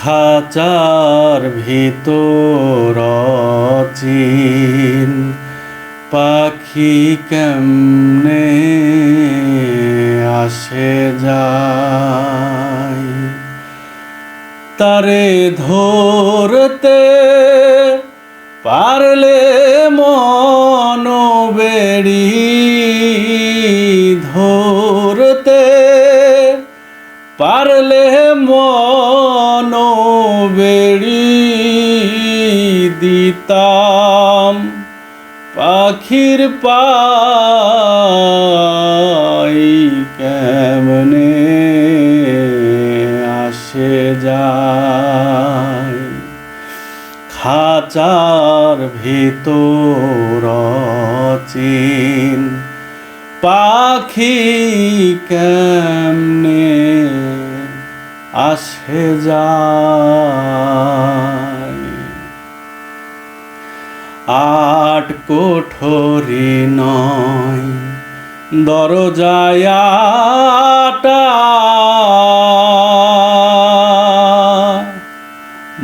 খাঁচার ভিতর চিন পাখি কেমনে আসে যায়? তারে ধরতে পারলে মন বেড়ি ধরতে পারলে মন বেড়ি দিতাম পাখির পাই কেমনে আসে যায়। খাঁচার ভিতর চিন পাখি কেমনে আসে যায়। আট কোঠরি নয় দরজায়াটা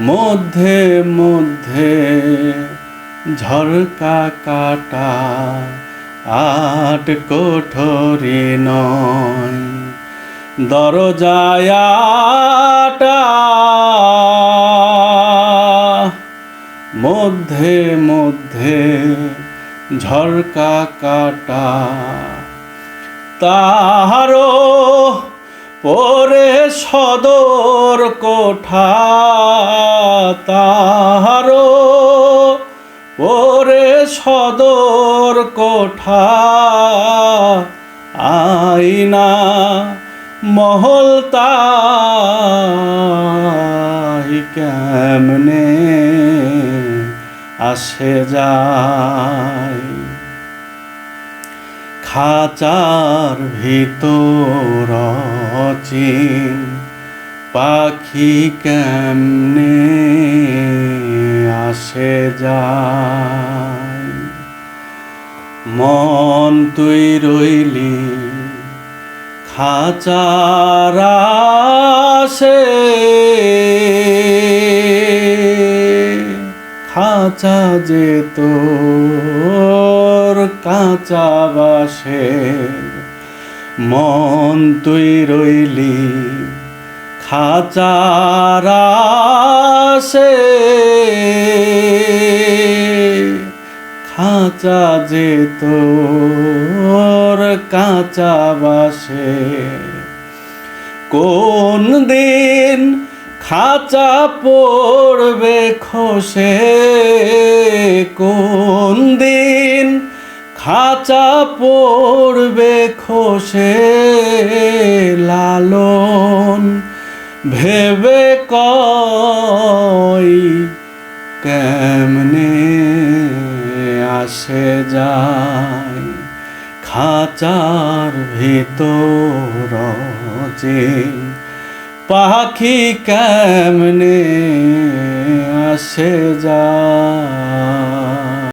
মধ্যে মধ্যে ঝরকা কাটা। আট কোঠরি নয় দরজায়াটা মধ্যে মধ্যে ঝরকা কাটা। তাহারও পরে সদর কোঠা। তাহারও পরে সদর কোঠা। আইনা মহল তাই কেমনে আসে যায়? খাঁচার ভিতর চিন পাখি কেমনে আসে যায়? মন তুই রইলি খাঁচার আসে। খাঁচা যে তোর কাঁচা বাসে মন তুই রইলি, খাঁচার আসে। খাঁচা যে তোর কাঁচা বাসে। কোন দিন খাঁচা পড়বে খসে? কোন দিন খাঁচা পড়বে খসে? লালন ভেবে কই কেমনে আসে যায়? খাঁচার ভেতর যে পাখি কেমনে আসে যায়।